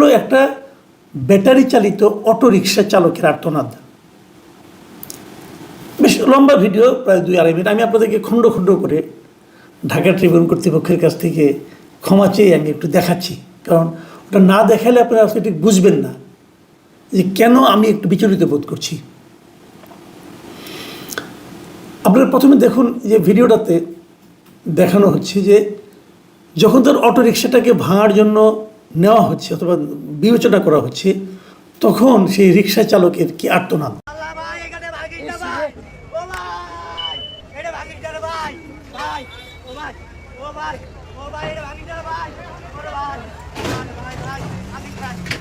হলো একটা ব্যাটারি চালিত অটো রিক্সা চালকের আর্তনাদ। বেশ লম্বা ভিডিও, প্রায় দুই আড়াই মিনিট। আমি আপনাদেরকে খণ্ড খণ্ড করে ঢাকা ট্রিবিউন কর্তৃপক্ষের কাছ থেকে ক্ষমা চেয়ে আমি একটু দেখাচ্ছি। কারণ ওটা না দেখালে আপনারা আসলে ঠিক বুঝবেন না যে কেন আমি একটু বিচলিত বোধ করছি। আপনারা প্রথমে দেখুন যে ভিডিওটাতে দেখানো হচ্ছে যে যখন তার অটো রিক্সাটাকে ভাঙার জন্য নেওয়া হচ্ছে অথবা বিবেচনা করা হচ্ছে, তখন সেই রিক্সা চালকের কি আর্তনাদ?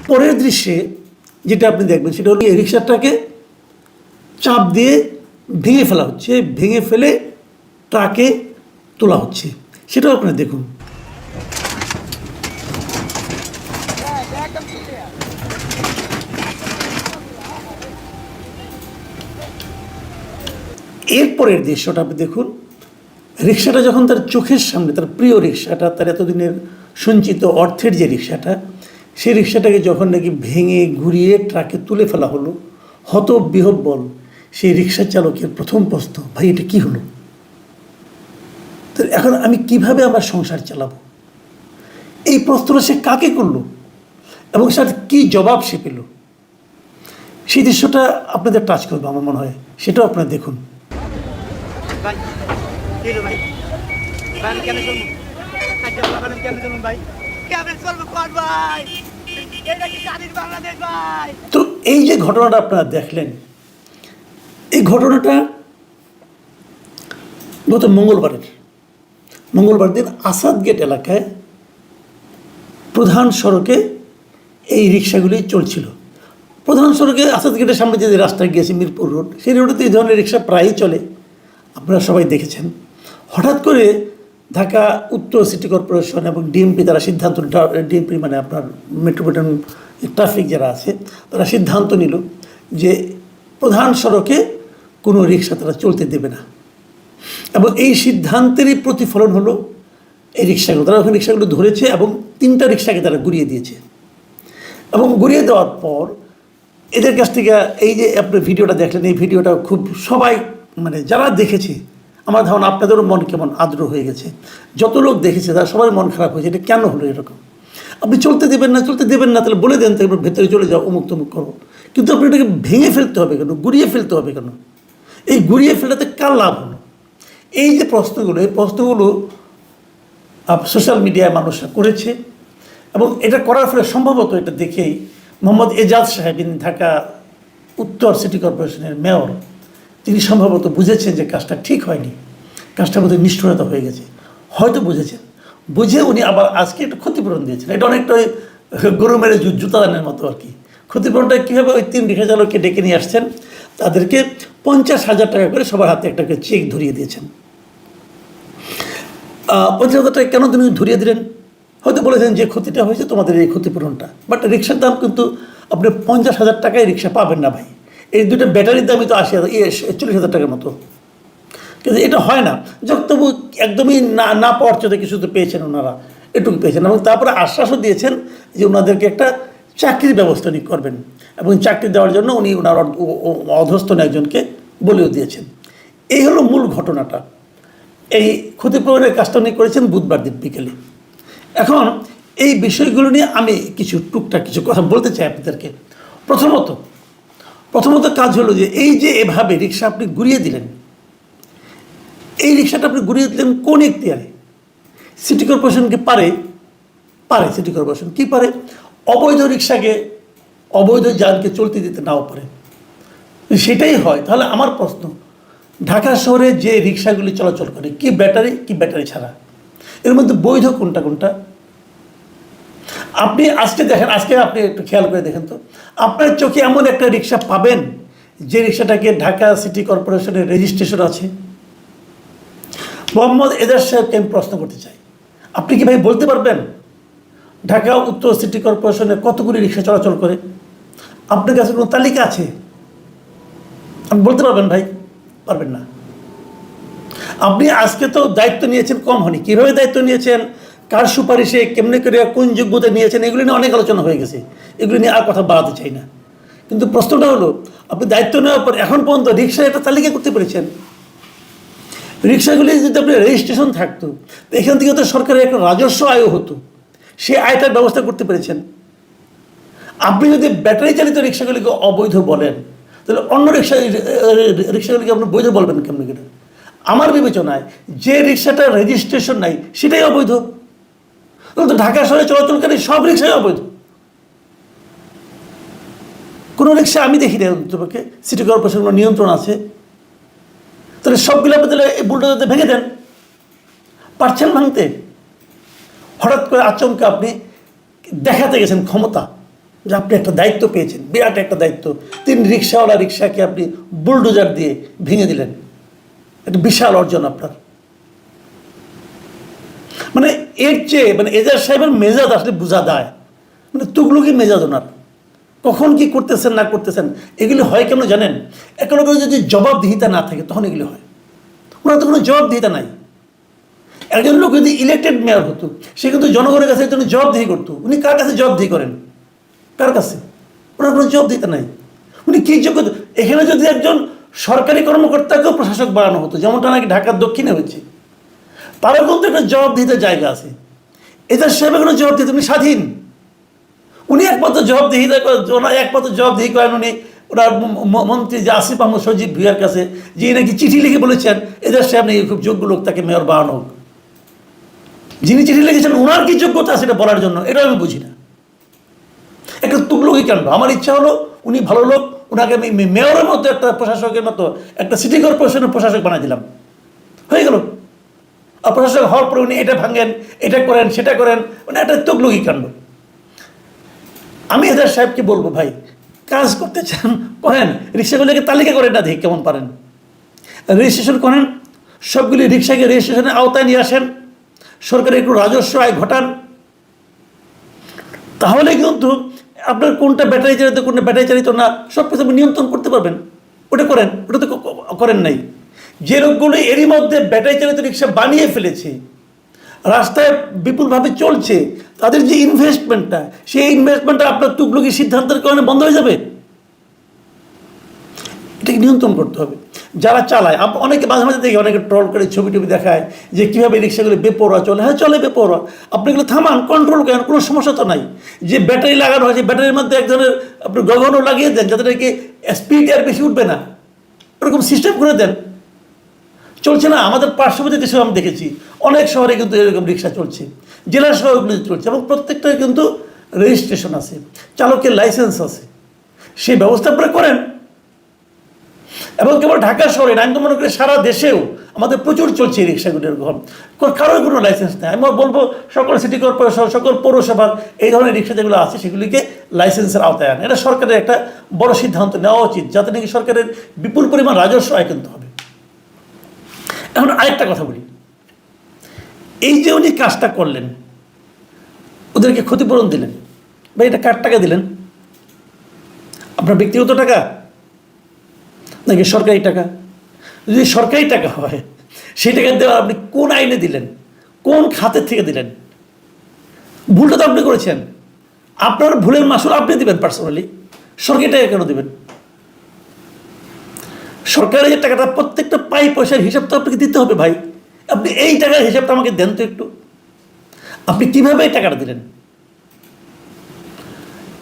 পরের দৃশ্যে যেটা আপনি দেখবেন, সেটা হলো এই রিক্সাটাকে চাপ দিয়ে ভেঙে ফেলা হচ্ছে, ভেঙে ফেলে ট্রাকে তোলা হচ্ছে। সেটাও আপনারা দেখুন। এরপরের দৃশ্যটা আপনি দেখুন, রিক্সাটা যখন তার চোখের সামনে, তার প্রিয় রিক্সাটা, তার এতদিনের সঞ্চিত অর্থের যে রিক্সাটা, সেই রিক্সাটাকে যখন নাকি ভেঙে ঘুরিয়ে ট্রাকে তুলে ফেলা হলো হত বিহব্বল সেই রিক্সা চালকের প্রথম প্রশ্ন, ভাই, এটা কী হলো? এখন আমি কীভাবে আমার সংসার চালাবো? এই প্রশ্নটা সে কাকে করল? এবং স্যার কী জবাব সে পেল? সেই দৃশ্যটা আপনাদের টাচ করবে আমার মনে হয়। সেটাও আপনারা দেখুন। তো এই যে ঘটনাটা আপনারা দেখলেন এই ঘটনাটা গত মঙ্গলবারের। মঙ্গলবার দিন আসাদ গেট এলাকায় প্রধান সড়কে এই রিক্সাগুলি চলছিল। প্রধান সড়কে আসাদ গেটের সামনে যে রাস্তা গিয়েছে মিরপুর রোড, সেই রোডেতে এই ধরনের রিক্সা প্রায়ই চলে। আপনারা সবাই দেখেছেন। হঠাৎ করে ঢাকা উত্তর সিটি কর্পোরেশন এবং ডিএমপি তারা সিদ্ধান্ত ডিএমপি মানে আপনার মেট্রোপলিটন ট্রাফিক যারা আছে, তারা সিদ্ধান্ত নিল যে প্রধান সড়কে কোনো রিক্সা তারা চলতে দেবে না। এবং এই সিদ্ধান্তেরই প্রতিফলন হলো এই রিক্সাগুলো, তারা ওখানে রিক্সাগুলো ধরেছে এবং তিনটা রিক্সাকে তারা ঘুরিয়ে দিয়েছে। এবং ঘুরিয়ে দেওয়ার পর এদের কাছ থেকে এই যে আপনি ভিডিওটা দেখলেন, এই ভিডিওটা খুব সবাই মানে যারা দেখেছে, আমার ধারণা আপনাদেরও মন কেমন আদ্র হয়ে গেছে। যত লোক দেখেছে, তারা সবার মন খারাপ হয়েছে, এটা কেন হলো এরকম? আপনি চলতে দেবেন না, চলতে দেবেন না, তাহলে বলে দেন তারপর ভেতরে চলে যাও, অমুক তমুক করো। কিন্তু আপনি এটাকে ভেঙে ফেলতে হবে কেন? গুড়িয়ে ফেলতে হবে কেন? এই গুড়িয়ে ফেলাতে কার লাভ হলো? এই যে প্রশ্নগুলো, এই প্রশ্নগুলো সোশ্যাল মিডিয়ায় মানুষরা করেছে। এবং এটা করার ফলে সম্ভবত এটা দেখেই মোহাম্মদ এজাজ সাহেব ইনি ঢাকা উত্তর সিটি কর্পোরেশনের মেয়র, তিনি সম্ভবত বুঝেছেন যে কাজটা ঠিক হয়নি। কাজটা বোধহয় নিষ্ঠুরতা হয়ে গেছে। হয়তো বুঝেছেন। বুঝে উনি আবার আজকে একটু ক্ষতিপূরণ দিয়েছেন। এটা অনেকটা গরু মেরে জুতা দানের মতো আর কি। ক্ষতিপূরণটা কীভাবে ওই তিন রিক্সা চালককে ডেকে নিয়ে আসছেন, তাদেরকে পঞ্চাশ হাজার টাকা করে সবার হাতে একটা চেক ধরিয়ে দিয়েছেন। পঞ্চাশ হাজার টাকা কেন তুমি ধরিয়ে দিলেন? হয়তো বলেছেন যে ক্ষতিটা হয়েছে তোমাদের এই ক্ষতিপূরণটা। বাট রিক্সার দাম কিন্তু আপনি পঞ্চাশ হাজার টাকায় রিক্সা পাবেন না ভাই। এই দুটো ব্যাটারির দামই তো আশি হাজার ইয়ে চল্লিশ হাজার টাকার মতো। কিন্তু এটা হয় না। যখন তবু একদমই না না পাওয়ার চোখে কিছু তো পেয়েছেন ওনারা। এটুকু পেয়েছেন। এবং তারপরে আশ্বাসও দিয়েছেন যে ওনাদেরকে একটা চাকরির ব্যবস্থা উনি করবেন। এবং চাকরি দেওয়ার জন্য উনি ওনার অ- ও- ও- অধস্তন একজনকে বলেও দিয়েছেন। এই হলো মূল ঘটনাটা। এই ক্ষতিপূরণের কাজটা উনি করেছেন বুধবার দিন বিকেলে এখন এই বিষয়গুলো নিয়ে আমি কিছু টুকটাক কিছু কথা বলতে চাই আপনাদেরকে। প্রথমত প্রথমত কাজ হলো যে এই যে এভাবে রিক্সা আপনি ঘুরিয়ে দিলেন, এই রিক্সাটা আপনি ঘুরিয়ে দিলেন কোন এখতিয়ারে? সিটি কর্পোরেশনকে পারে? পারে সিটি কর্পোরেশন। কী পারে? অবৈধ রিক্সাকে, অবৈধ যানকে চলতে দিতে নাও পারে। সেটাই হয়। তাহলে আমার প্রশ্ন, ঢাকা শহরে যে রিক্সাগুলি চলাচল করে, কি ব্যাটারি কি ব্যাটারি ছাড়া? এর মধ্যে বৈধ কোনটা কোনটা? আপনি আজকে দেখেন, আজকে আপনি একটু খেয়াল করে দেখেন তো। আপনার চোখে এমন একটা রিক্সা পাবেন, যে রিক্সাটাকে ঢাকা সিটি কর্পোরেশনের রেজিস্ট্রেশন আছে? মোহাম্মদ এজাজ সাহেবকে আমি প্রশ্ন করতে চাই। আপনি কি ভাই বলতে পারবেন, ঢাকা উত্তর সিটি কর্পোরেশনে কতগুলি রিক্সা চলাচল করে? আপনার কাছে কোনো তালিকা আছে? আপনি বলতে পারবেন ভাই, পারবেন না। আপনি আজকে তো দায়িত্ব নিয়েছেন কম হয়নি। কীভাবে দায়িত্ব নিয়েছেন? কার সুপারিশে কেমনে করে কোন যোগ্যতা নিয়েছেন, এগুলি নিয়ে অনেক আলোচনা হয়ে গেছে। এগুলি নিয়ে আর কথা বাড়াতে চাই না। কিন্তু প্রশ্নটা হলো, আপনি দায়িত্ব নেওয়ার পর এখন পর্যন্ত রিক্সা একটা তালিকা করতে পেরেছেন। রিক্সাগুলি যদি আপনি রেজিস্ট্রেশন থাকতো এখান থেকে তো সরকারের একটা রাজস্ব আয় হতো। সেই আয়টার ব্যবস্থা করতে পেরেছেন। আপনি যদি ব্যাটারি চালিত রিক্সাগুলিকে অবৈধ বলেন, তাহলে অন্য রিক্সা রিক্সাগুলিকে আপনি বৈধ বলবেন কেমন করে? আমার বিবেচনায় যে রিক্সাটা রেজিস্ট্রেশন নাই, সেটাই অবৈধ। তো ঢাকা শহরে চলাচলকারী সব রিক্সাই অবৈধ। কোনো রিক্সা আমি দেখি না অন্তপক্ষে সিটি কর্পোরেশনের নিয়ন্ত্রণ আছে। তাহলে সবগুলো তাহলে এই বুলডোজারতে ভেঙে দেন। পারছেন ভাঙতে হঠাৎ করে আচমকা আপনি দেখাতে গেছেন ক্ষমতা, যে আপনি একটা দায়িত্ব পেয়েছেন, বিরাট একটা দায়িত্ব। তিন রিক্সাওয়ালা রিক্সাকে আপনি বুলডোজার দিয়ে ভেঙে দিলেন। একটা বিশাল অর্জন আপনার। মানে এর চেয়ে মানে এজাজ সাহেবের মেজাজ আসলে বোঝা দেয় মানে তুগলুকি মেজাজ ওনার। কখন কি করতেছেন, না করতেছেন, এগুলি হয় কেন জানেন? এখনও করে যদি জবাবদিহিতা না থাকে, তখন এগুলি হয়। ওনার তো কোনো জবাবদিহিতা নাই। একজন লোক যদি ইলেক্টেড মেয়র হতো, সে কিন্তু জনগণের কাছে একজন জবাবদিহি করতো। উনি কার কাছে জবাবদিহি করেন? কার কাছে? ওনার কোনো জবাবদিহিতা নাই। উনি কী যোগ্য? এখানে যদি একজন সরকারি কর্মকর্তাকেও প্রশাসক বানানো হতো, যেমনটা নাকি ঢাকার দক্ষিণে হয়েছে। তারও কিন্তু একটা জবাবদিহিতার জায়গা আছে। এদের সাহেব কোনো জবাবদিহিতা উনি স্বাধীন। উনি একমাত্র জবাবদিহিতা করেন ওনার একমাত্র জবাবদিহি করেন উনি ওনার মন্ত্রী যে আসিফ আহমদ সজিব ভুইয়ার কাছে যে নাকি চিঠি লিখে বলেছেন, এদের নাকি খুব যোগ্য লোক, তাকে মেয়র বানানো হোক। যিনি চিঠি লিখেছেন ওনার কি যোগ্যতা সেটা বলার জন্য? এটা আমি বুঝি না। একটা তুগলকি কেন আমার ইচ্ছা হলো উনি ভালো লোক ওনাকে আমি মেয়রের মতো একটা প্রশাসকের মতো, একটা সিটি কর্পোরেশনের প্রশাসক বানাই দিলাম। হয়ে গেল। প্রশাসক হওয়ার পরে উনি এটা ভাঙেন, এটা করেন, সেটা করেন মানে একটা তুগলকি কাণ্ড। আমি এদের সাহেবকে বলব ভাই, কাজ করতে চান, করেন। রিক্সাগুলোকে তালিকা করেন না দেখি কেমন পারেন। রেজিস্ট্রেশন করেন, সবগুলি রিক্সাকে রেজিস্ট্রেশনের আওতায় নিয়ে আসেন, সরকারের একটু রাজস্ব আয় ঘটান। তাহলে কিন্তু আপনার কোনটা ব্যাটারি চালিত, কোনটা ব্যাটারি চালিত না সব কিছু আপনি নিয়ন্ত্রণ করতে পারবেন। ওটা করেন, ওটা তো করেন নাই। যে লোকগুলো এরই মধ্যে ব্যাটারি চালিত রিক্সা বানিয়ে ফেলেছে, রাস্তায় বিপুলভাবে চলছে, তাদের যে ইনভেস্টমেন্টটা সেই ইনভেস্টমেন্টটা আপনার তুগলকি সিদ্ধান্তের কারণে বন্ধ হয়ে যাবে? এটাকে নিয়ন্ত্রণ করতে হবে। যারা চালায় অনেকে মাঝে মাঝে দেখি অনেকে ট্রল করে ছবি টবি দেখায় যে কীভাবে রিক্সাগুলো বেপরোয়া চলে। হ্যাঁ চলে বেপরোয়া। আপনি এগুলো থামান কন্ট্রোল করেন, কোনো সমস্যা তো নাই। যে ব্যাটারি লাগানো হয় হয়েছে ব্যাটারির মধ্যে এক ধরনের আপনি গগনও লাগিয়ে দেন, যাতে নাকি স্পিড আর বেশি উঠবে না। ওরকম সিস্টেম করে দেন। চলছে না, আমাদের পার্শ্ববর্তী দেশে আমি দেখেছি। অনেক শহরে কিন্তু এরকম রিক্সা চলছে, জেলা শহরগুলিতে চলছে এবং প্রত্যেকটার কিন্তু রেজিস্ট্রেশন আছে, চালকের লাইসেন্স আছে। সেই ব্যবস্থা আপনারা করেন। এবং কেবল ঢাকা শহরে না, আমি তো মনে করি সারা দেশেও আমাদের প্রচুর চলছে রিক্সাগুলো এরকম। কো- কারোর কোনো লাইসেন্স নেই। আমি বলব, সকল সিটি কর্পোরেশন, সকল পৌরসভার এই ধরনের রিক্সা যেগুলো আছে, সেগুলিকে লাইসেন্সের আওতায় আনে। এটা সরকারের একটা বড় সিদ্ধান্ত নেওয়া উচিত, যাতে নাকি সরকারের বিপুল পরিমাণ রাজস্ব আয় কিন্তু হবে। এখন আরেকটা কথা বলি। এই যে উনি কাজটা করলেন, ওদেরকে ক্ষতিপূরণ দিলেন, বা এটা কার টাকা দিলেন? আপনার ব্যক্তিগত টাকা নাকি সরকারি টাকা? যদি সরকারি টাকা হয়, সেই টাকা দেওয়া আপনি কোন আইনে দিলেন? কোন খাতের থেকে দিলেন? ভুলটা তো আপনি করেছেন। আপনার ভুলের মাসুল আপনি দিবেন পার্সোনালি সরকারি টাকা কেন দেবেন? সরকারের যে টাকাটা, প্রত্যেকটা পাই পয়সার হিসাব তো আপনাকে দিতে হবে ভাই। আপনি এই টাকার হিসাবটা আমাকে দেন তো একটু। আপনি কীভাবে এই টাকাটা দিলেন?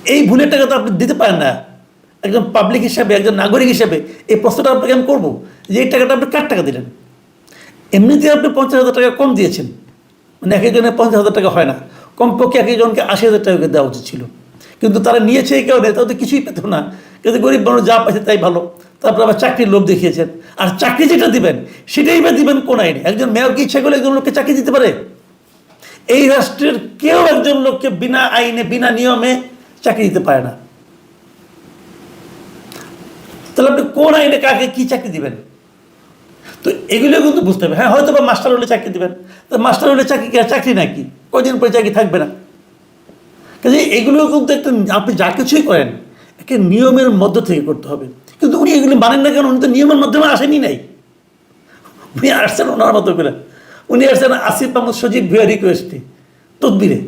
এই ভুলের টাকা তো আপনি দিতে পারেন না। একজন পাবলিক হিসাবে, একজন নাগরিক হিসাবে এই প্রশ্নটা আপনাকে আমি করব যে এই টাকাটা আপনি কার টাকা দিলেন? এমনিতে আপনি পঞ্চাশ হাজার টাকা কম দিয়েছেন। মানে এক একজনের পঞ্চাশ হাজার টাকা হয় না। কমপক্ষে এক একজনকে আশি হাজার টাকা দেওয়া উচিত ছিল। কিন্তু তারা নিয়েছে এই কারণে তাদের কিছুই পেত না। কিন্তু গরিব মানুষ যা পাইছে তাই ভালো। তারপর আবার চাকরির লোভ দেখিয়েছেন। আর চাকরি যেটা দিবেন, সেটাই বা দিবেন কোন আইনে? একজন মেয়রকে ইচ্ছা করলে একজন লোককে চাকরি দিতে পারে? এই রাষ্ট্রের কেউ একজন লোককে বিনা আইনে, বিনা নিয়মে চাকরি দিতে পারে না। তাহলে আপনি কোন আইনে কাকে কি চাকরি দিবেন? তো এগুলো কিন্তু বুঝতে হবে। হ্যাঁ হয়তো বা মাস্টার হলে চাকরি দিবেন। তো মাস্টার হলে চাকরি চাকরি নাকি? কদিন পরে চাকরি থাকবে না। কাজে এগুলো কিন্তু একটা আপনি যা কিছুই করেন একটা নিয়মের মধ্য থেকে করতে হবে। উনি এগুলো মানেন না কেন? উনি তো নিয়মের মাধ্যমে আসেনি নাই। উনি আসছেন ওনার মতো করে। উনি আসছেন আসিফ আহমদ সজিব ভুয়া রিকোয়েস্টে তদবিরে।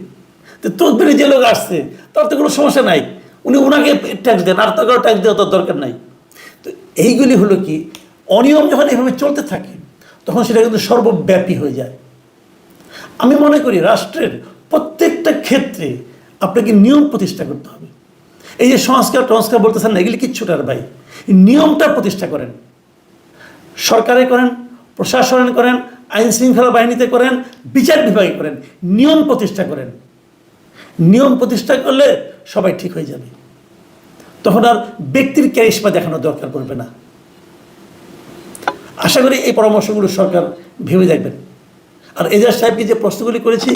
তো তদবিরে যে লোক আসছে, তার তো কোনো সমস্যা নাই। উনি ওনাকে ট্যাক্স দেন, আর তো কারও ট্যাক্স দেওয়া তার দরকার নাই। তো এইগুলি হলো কি, অনিয়ম যখন এভাবে চলতে থাকে, তখন সেটা কিন্তু সর্বব্যাপী হয়ে যায়। আমি মনে করি রাষ্ট্রের প্রত্যেকটা ক্ষেত্রে আপনাকে নিয়ম প্রতিষ্ঠা করতে হবে। এই যে সংস্কার, টংস্কার বলতেছেন এগুলি কিচ্ছুটার ভাই। নিয়মটা প্রতিষ্ঠা করেন। সরকারে করেন, প্রশাসনে করেন, আইন শৃঙ্খলা বাহিনীতে করেন, বিচার বিভাগে করেন, নিয়ম প্রতিষ্ঠা করেন। নিয়ম প্রতিষ্ঠা করলে সবাই ঠিক হয়ে যাবে। তখন আর ব্যক্তির ক্যারিশমা দেখানোর দরকার পড়বে না। আশা করি এই পরামর্শগুলো সরকার ভেবে দেখবেন। আর এজাজ সাহেবকে যে প্রশ্নগুলি করেছি